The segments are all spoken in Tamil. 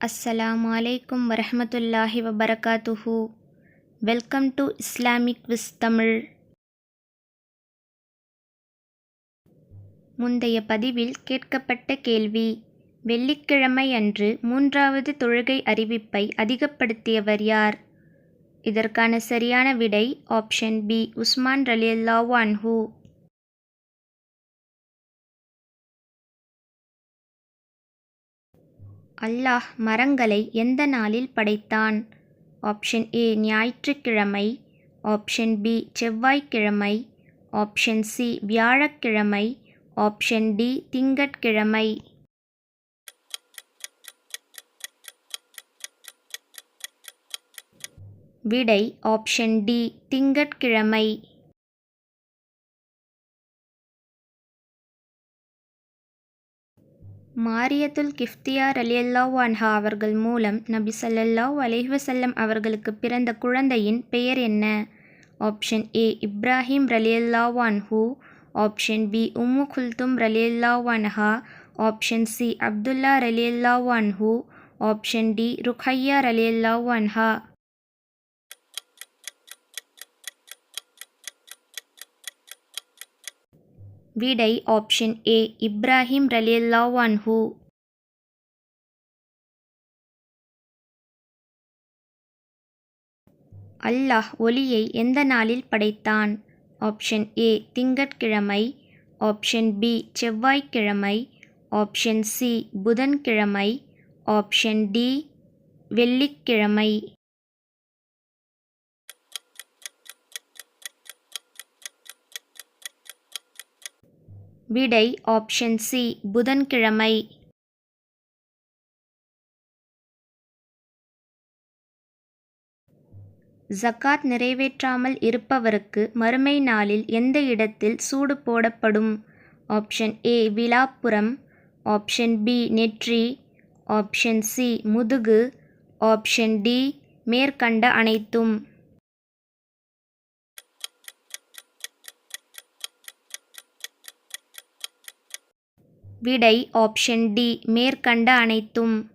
அஸ்ஸலாமு அலைக்கும் வரஹ்மத்துல்லாஹி வபரகாத்துஹு welcome to Islamic quiz Tamil முந்தைய பதிவில் கேட்கப்பட்ட கேள்வி வெள்ளிக்கிழமை அன்று மூன்றாவது தொழுகை அறிவிப்பை அதிகப்படுத்தியவர் யார்? இதற்கான சரியான விடை ஆப்ஷன் பி உஸ்மான் ரலியல்லாஹு அல்லாஹ் மரங்களை எந்த நாளில் படைத்தான்? ஆப்ஷன் ஏ ஞாயிற்றுக்கிழமை. ஆப்ஷன் பி செவ்வாய்க்கிழமை. ஆப்ஷன் சி வியாழக்கிழமை. ஆப்ஷன் டி திங்கட்கிழமை. விடை ஆப்ஷன் டி திங்கட்கிழமை. மாரியத்துல் கிஃப்தியா ரலியல்லாஹு அன்ஹா அவர்கள் மூலம் நபி ஸல்லல்லாஹு அலைஹி வஸல்லம் அவர்களுக்கு பிறந்த குழந்தையின் பெயர் என்ன? ஆப்ஷன் ஏ இப்ராஹிம் ரலியல்லாஹு அன்ஹு. ஆப்ஷன் பி உம்மு குல்தும் ரலியல்லாஹு அன்ஹா. ஆப்ஷன் சி அப்துல்லா ரலியல்லாஹு அன்ஹு. ஆப்ஷன் டி ருக்கையா ரலியல்லாஹு அன்ஹா. விடை ஆப்ஷன் ஏ இப்ராஹிம் ரலியல்லாஹு அன்ஹு. அல்லாஹ் ஒளியை எந்த நாளில் படைத்தான்? ஆப்ஷன் ஏ திங்கட்கிழமை. ஆப்ஷன் பி செவ்வாய்க்கிழமை. ஆப்ஷன் சி புதன்கிழமை. ஆப்ஷன் டி வெள்ளிக்கிழமை. விடை ஆப்ஷன் சி புதன்கிழமை. ஜகாத் நிறைவேற்றாமல் இருப்பவருக்கு மறுமை நாளில் எந்த இடத்தில் சூடு போடப்படும்? ஆப்ஷன் ஏ விழாப்புறம் ஆப்ஷன் பி நெற்றி. ஆப்ஷன் சி முதுகு. ஆப்ஷன் டி மேற்கண்ட அனைத்தும். விடை ஆப்ஷன் டி மேற்கண்ட அனைத்தும்.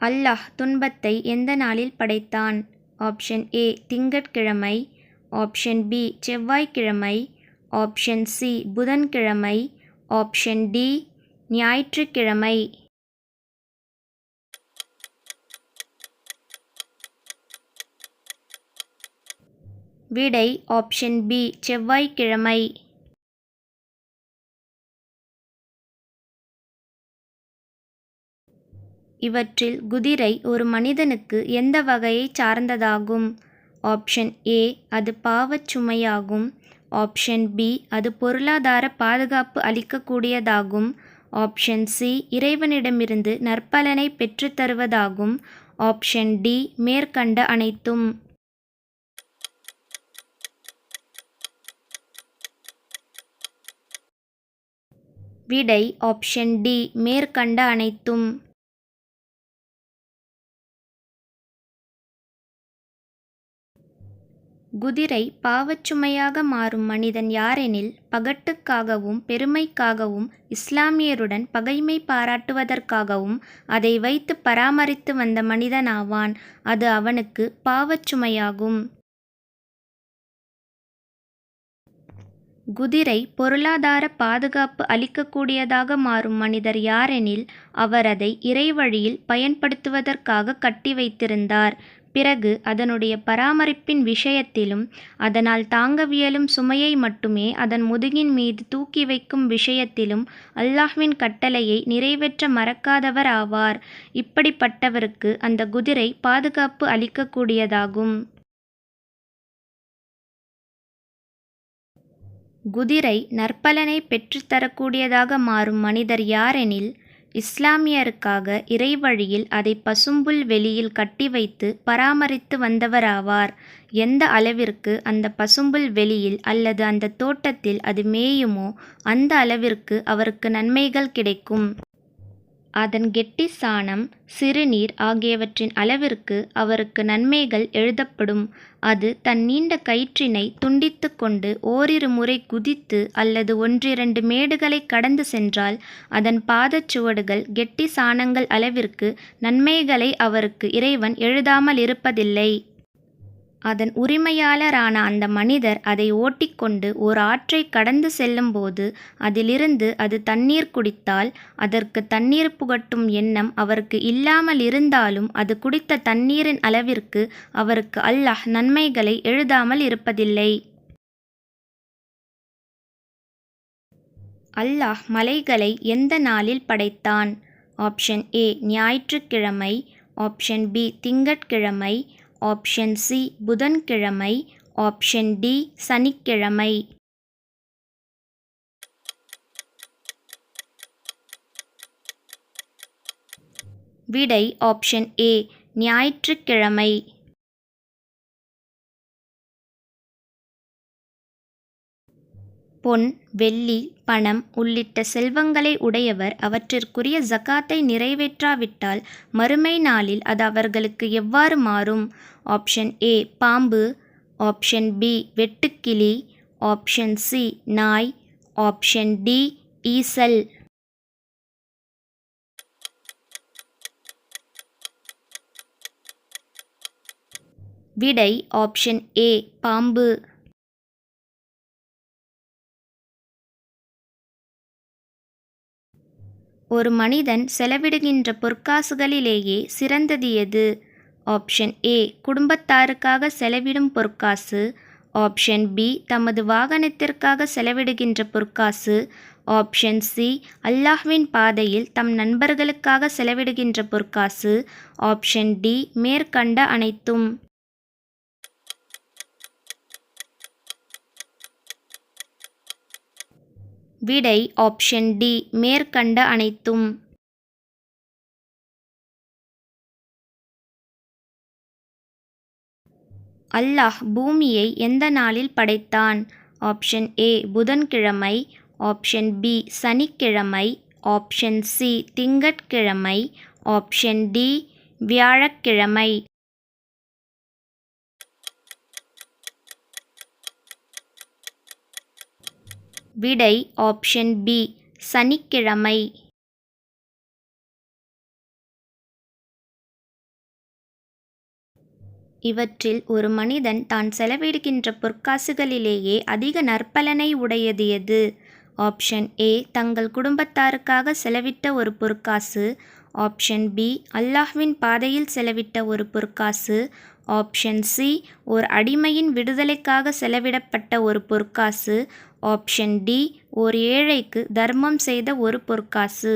அல்லாஹ் துன்பத்தை எந்த நாளில் படைத்தான்? ஆப்ஷன் ஏ திங்கட்கிழமை. ஆப்ஷன் பி செவ்வாய்க்கிழமை. ஆப்ஷன் சி புதன்கிழமை. ஆப்ஷன் டி ஞாயிற்றுக்கிழமை. விடை ஆப்ஷன் பி செவ்வாய்க்கிழமை. இவற்றில் குதிரை ஒரு மனிதனுக்கு எந்த வகையைச் சார்ந்ததாகும்? ஆப்ஷன் ஏ அது பாவச் சுமையாகும். ஆப்ஷன் பி அது பொருளாதார பாதுகாப்பு அளிக்கக்கூடியதாகும். ஆப்ஷன் சி இறைவனிடமிருந்து நற்பலனை பெற்றுத்தருவதாகும் ஆப்ஷன் டி மேற்கண்ட அனைத்தும். விடை ஆப்ஷன் டி மேற்கண்ட அனைத்தும். குதிரை பாவச்சுமையாக மாறும் மனிதன் யாரெனில் பகட்டுக்காகவும் பெருமைக்காகவும் இஸ்லாமியருடன் பகைமை பாராட்டுவதற்காகவும் அதை வைத்து பராமரித்து வந்த மனிதனாவான். அது அவனுக்கு பாவச்சுமையாகும். குதிரை பொருளாதார பாதுகாப்பு அளிக்கக்கூடியதாக மாறும் மனிதர் யாரெனில் அவர் அதை இறைவழியில் பயன்படுத்துவதற்காக கட்டி வைத்திருந்தார். பிறகு அதனுடைய பராமரிப்பின் விஷயத்திலும் அதனால் தாங்கவியலும் சுமையை மட்டுமே அதன் முதுகின் மீது தூக்கி வைக்கும் விஷயத்திலும் அல்லாஹ்வின் கட்டளையை நிறைவேற்ற மறக்காதவர் ஆவார். இப்படிப்பட்டவருக்கு அந்த குதிரை பாதுகாப்பு அளிக்கக்கூடியதாகும். குதிரை நற்பலனை பெற்றுத்தரக்கூடியதாக மாறும் மனிதர் யாரெனில் இஸ்லாமியருக்காக இறைவழியில் அதை பசும்புல் வெளியில் கட்டி வைத்து பராமரித்து வந்தவராவார். எந்த அளவிற்கு அந்த பசும்புல் வெளியில் அல்லது அந்த தோட்டத்தில் அது மேயுமோ அந்த அளவிற்கு அவருக்கு நன்மைகள் கிடைக்கும். அதன் கெட்டி சாணம் சிறுநீர் ஆகியவற்றின் அளவிற்கு அவருக்கு நன்மைகள் எழுதப்படும். அது தன் நீண்ட கயிற்றினைத் துண்டித்து கொண்டு ஓரிரு முறை குதித்து அல்லது ஒன்றிரண்டு மேடுகளை கடந்து சென்றால் அதன் பாதச் சுவடுகள் கெட்டிசானங்கள் அளவிற்கு நன்மைகளை அவருக்கு இறைவன் எழுதாமலிருப்பதில்லை. அதன் உரிமையாளரான அந்த மனிதர் அதை ஓட்டிக்கொண்டு ஓர் ஆற்றை கடந்து செல்லும்போது அதிலிருந்து அது தண்ணீர் குடித்தால் அதற்குத் தண்ணீர் புகட்டும் எண்ணம் அவருக்கு இல்லாமல் இருந்தாலும் அது குடித்த தண்ணீரின் அளவிற்கு அவருக்கு அல்லாஹ் நன்மைகளை எழுதாமல் இருப்பதில்லை. அல்லாஹ் மலைகளை எந்த நாளில் படைத்தான்? ஆப்ஷன் ஏ ஞாயிற்றுக்கிழமை ஆப்ஷன் பி திங்கட்கிழமை ஆப்ஷன் சி புதன்கிழமை. ஆப்ஷன் டி சனிக்கிழமை. விடை ஆப்ஷன் ஏ ஞாயிற்றுக்கிழமை. பொன் வெள்ளி பணம் உள்ளிட்ட செல்வங்களை உடையவர் அவற்றிற்குரிய ஜக்காத்தை நிறைவேற்றாவிட்டால் மறுமை நாளில் அது அவர்களுக்கு எவ்வாறு மாறும்? ஆப்ஷன் ஏ பாம்பு. ஆப்ஷன் பி வெட்டுக்கிளி. ஆப்ஷன் சி நாய். ஆப்ஷன் டி ஈசல். விடை ஆப்ஷன் ஏ பாம்பு. ஒரு மனிதன் செலவிடுகின்ற பொற்காசுகளிலேயே சிறந்தது எது? ஆப்ஷன் ஏ. குடும்பத்தாருக்காக செலவிடும் பொற்காசு. Option B. தமது வாகனத்திற்காக செலவிடுகின்ற பொற்காசு. Option C. அல்லாஹ்வின் பாதையில் தம் நண்பர்களுக்காக செலவிடுகின்ற பொற்காசு. Option D. மேற்கண்ட அனைத்தும். விடை ஆப்ஷன் டி மேற்கண்ட அனைத்தும். அல்லாஹ் பூமியை எந்த நாளில் படைத்தான்? ஆப்ஷன் ஏ புதன்கிழமை. ஆப்ஷன் பி சனிக்கிழமை. ஆப்ஷன் சி திங்கட்கிழமை. ஆப்ஷன் டி வியாழக்கிழமை. விடை ஆப்ஷன் பி. சனிக்கிழமை. இவற்றில் ஒரு மனிதன் தான் செலவிடுகின்ற பொற்காசுகளிலேயே அதிக நற்பலனை உடையது எது? Option A. தங்கள் குடும்பத்தாருக்காக செலவிட்ட ஒரு பொற்காசு. Option B. அல்லாஹ்வின் பாதையில் செலவிட்ட ஒரு பொற்காசு. Option C. ஓர் அடிமையின் விடுதலைக்காக செலவிடப்பட்ட ஒரு பொற்காசு. ஆப்ஷன் டி ஒரு ஏழைக்கு தர்மம் செய்த ஒரு பொற்காசு.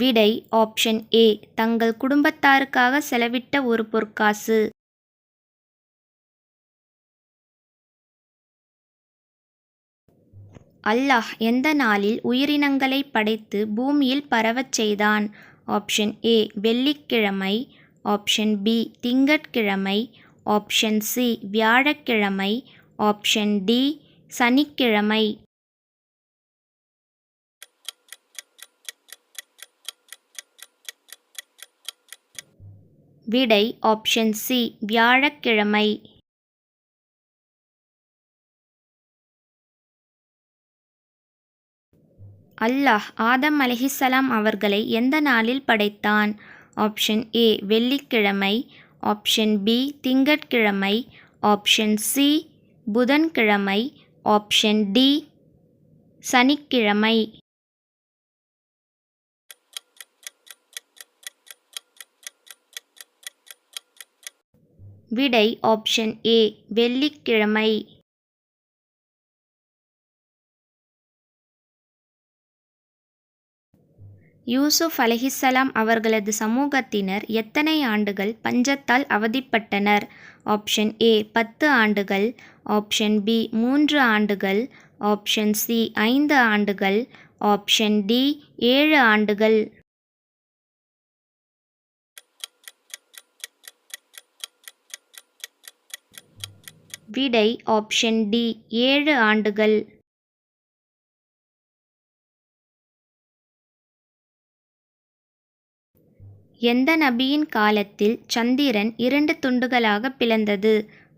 விடை ஆப்ஷன் ஏ தங்கள் குடும்பத்தாருக்காக செலவிட்ட ஒரு பொற்காசு. அல்லாஹ் எந்த நாளில் உயிரினங்களை படைத்து பூமியில் பரவச் செய்தான்? ஆப்ஷன் ஏ வெள்ளிக்கிழமை. ஆப்ஷன் பி திங்கட்கிழமை. ஆப்ஷன் சி வியாழக்கிழமை. ஆப்ஷன் டி சனிக்கிழமை. விடை ஆப்ஷன் சி வியாழக்கிழமை. அல்லாஹ் ஆதம் அலஹிசலாம் அவர்களை எந்த நாளில் படைத்தான்? ஆப்ஷன் ஏ வெள்ளிக்கிழமை. ஆப்ஷன் பி திங்கட்கிழமை. ஆப்ஷன் சி புதன்கிழமை. ஆப்ஷன் டி சனிக்கிழமை. விடை ஆப்ஷன் ஏ வெள்ளிக்கிழமை. யூசுப் அலஹிஸ்ஸலாம் அவர்களது சமூகத்தினர் எத்தனை ஆண்டுகள் பஞ்சத்தால் அவதிப்பட்டனர்? ஆப்ஷன் ஏ பத்து ஆண்டுகள். ஆப்ஷன் பி மூன்று ஆண்டுகள். ஆப்ஷன் சி ஐந்து ஆண்டுகள். ஆப்ஷன் டி ஏழு ஆண்டுகள். விடை ஆப்ஷன் டி ஏழு ஆண்டுகள். எந்த நபியின் காலத்தில் சந்திரன் இரண்டு துண்டுகளாக பிளந்தது?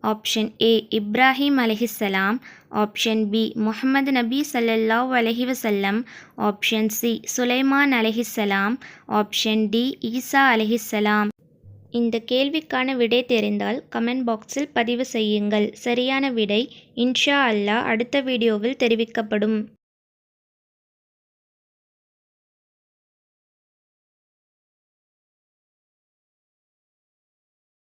ஆப்ஷன் ஏ இப்ராஹிம் அலஹிசலாம் ஆப்ஷன் பி முஹம்மது நபி ஸல்லல்லாஹு அலஹி வசல்லம் ஆப்ஷன் சி சுலைமான் அலஹிசலாம் ஆப்ஷன் டி ஈசா அலஹிசலாம் இந்த கேள்விக்கான விடை தெரிந்தால் கமெண்ட் பாக்ஸில் பதிவு செய்யுங்கள். சரியான விடை இன்ஷா அல்லா அடுத்த வீடியோவில் தெரிவிக்கப்படும்.